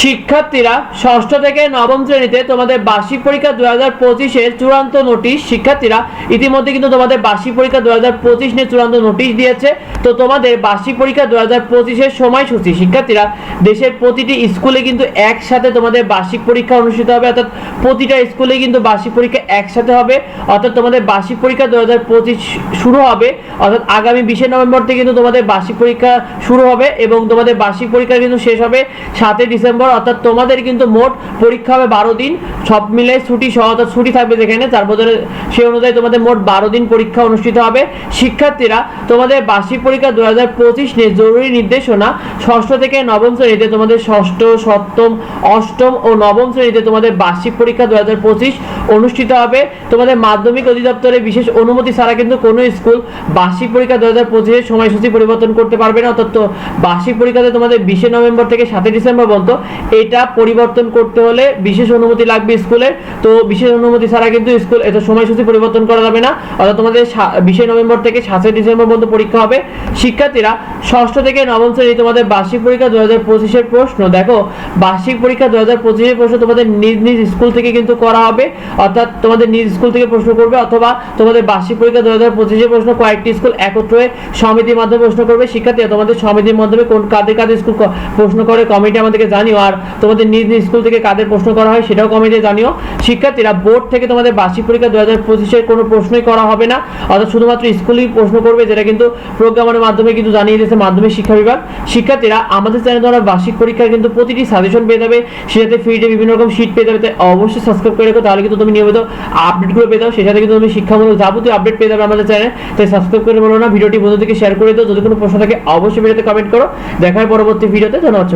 শিক্ষার্থীরা ষষ্ঠ থেকে নবম শ্রেণীতে তোমাদের বার্ষিক পরীক্ষা দু হাজার পঁচিশের চূড়ান্ত নোটিশ। শিক্ষার্থীরা ইতিমধ্যে কিন্তু তোমাদের বার্ষিক পরীক্ষা দু হাজার পঁচিশ নিয়ে চূড়ান্ত নোটিশ দিয়েছে। তো তোমাদের বার্ষিক পরীক্ষা দু হাজার পঁচিশের সময়সূচি। শিক্ষার্থীরা দেশের প্রতিটি স্কুলে কিন্তু একসাথে তোমাদের বার্ষিক পরীক্ষা অনুষ্ঠিত হবে। অর্থাৎ প্রতিটা স্কুলে কিন্তু বার্ষিক পরীক্ষা একসাথে হবে। অর্থাৎ তোমাদের বার্ষিক পরীক্ষা দু হাজার পঁচিশ শুরু হবে। অর্থাৎ আগামী বিশে নভেম্বর থেকে কিন্তু তোমাদের বার্ষিক পরীক্ষা শুরু হবে এবং তোমাদের বার্ষিক পরীক্ষা কিন্তু শেষ হবে সাতই ডিসেম্বর অর্থাৎ তোমাদের কিন্তু মোট পরীক্ষা হবে বারো দিন। সব মিলে ছুটি সহ অর্থাৎ ছুটি থাকবে যেখানে তার বদলে সেই অনুযায়ী তোমাদের মোট বারো দিন পরীক্ষা অনুষ্ঠিত হবে। শিক্ষার্থীরা, তোমাদের বার্ষিক পরীক্ষা দু হাজার পঁচিশ নিয়ে জরুরি নির্দেশনা। ষষ্ঠ থেকে নবম শ্রেণীতে তোমাদের ষষ্ঠ, সপ্তম, অষ্টম ও নবম শ্রেণীতে তোমাদের বার্ষিক পরীক্ষা দু হাজার পঁচিশ অনুষ্ঠিত হবে। তোমাদের মাধ্যমিক অধিদপ্তরের বিশেষ অনুমতি ছাড়া কিন্তু কোনো স্কুল বার্ষিক পরীক্ষা দু হাজার পঁচিশের সময়সূচি পরিবর্তন করতে পারবে না। অর্থাৎ বার্ষিক পরীক্ষাতে তোমাদের বিশে নভেম্বর থেকে সাতই ডিসেম্বর পর্যন্ত এটা পরিবর্তন করতে হলে বিশেষ অনুমতি লাগবে স্কুলের তো বিশেষ অনুমতি ছাড়া কিন্তু স্কুল এটা সময়সূচি পরিবর্তন করা যাবে না। অর্থাৎ তোমাদের বিশে নভেম্বর থেকে সাতই ডিসেম্বর পর্যন্ত পরীক্ষা হবে। শিক্ষার্থীরা ষষ্ঠ থেকে নবম শ্রেণি তোমাদের বার্ষিক পরীক্ষা দু হাজার পঁচিশের প্রশ্ন। দেখো, বার্ষিক পরীক্ষা দু হাজার পঁচিশের প্রশ্ন তোমাদের নিজ নিজ স্কুল থেকে কিন্তু করা হবে। অর্থাৎ তোমাদের নিজ স্কুল থেকে প্রশ্ন করবে অথবা তোমাদের বার্ষিক পরীক্ষা দু হাজার পঁচিশের প্রশ্ন কয়েকটি স্কুল একত্র হয়ে সমিতির মাধ্যমে প্রশ্ন করবে। শিক্ষার্থীরা তোমাদের সমিতির মাধ্যমে কোন কাদের কাদের স্কুল প্রশ্ন করে, কমিটি আমাদেরকে জানিও। আর তোমাদের নিজ নিজ স্কুল থেকে কাদের প্রশ্ন করা হয় সেটাও কমিটি জানিও। শিক্ষার্থীরা বোর্ড থেকে তোমাদের বার্ষিক পরীক্ষা দু হাজার পঁচিশের কোনো প্রশ্নই করা হবে না। অর্থাৎ শুধুমাত্র স্কুলই প্রশ্ন করবে যেটা কিন্তু প্রোগ্রামের মাধ্যমে কিন্তু জানিয়ে দিয়েছে মাধ্যমিক শিক্ষা বিভাগ। শিক্ষার্থীরা, আমাদের চ্যানেল দ্বারা বার্ষিক পরীক্ষার কিন্তু প্রতিটি সাজেশন পেয়ে যাবে। সেটাতে ফ্রিতে বিভিন্ন রকম শীট পেয়ে যাবে। তাই অবশ্যই সাবস্ক্রাইব করে রেখো, তাহলে কিন্তু তুমি নিয়মিত আপডেটগুলো পেয়ে যাও। সেটা থেকে কিন্তু তুমি শিক্ষামূলক যাবতীয় আপডেট পেয়ে যাবে আমাদের চ্যানেল। তাই সাবস্ক্রাইব করে বলো না, ভিডিওটি বন্ধুদেরকে শেয়ার করে দাও। যদি কোনো প্রশ্ন থাকে অবশ্যই ভিডিওতে কমেন্ট করো। দেখা হয় পরবর্তী ভিডিওতে ধন্যবাদ।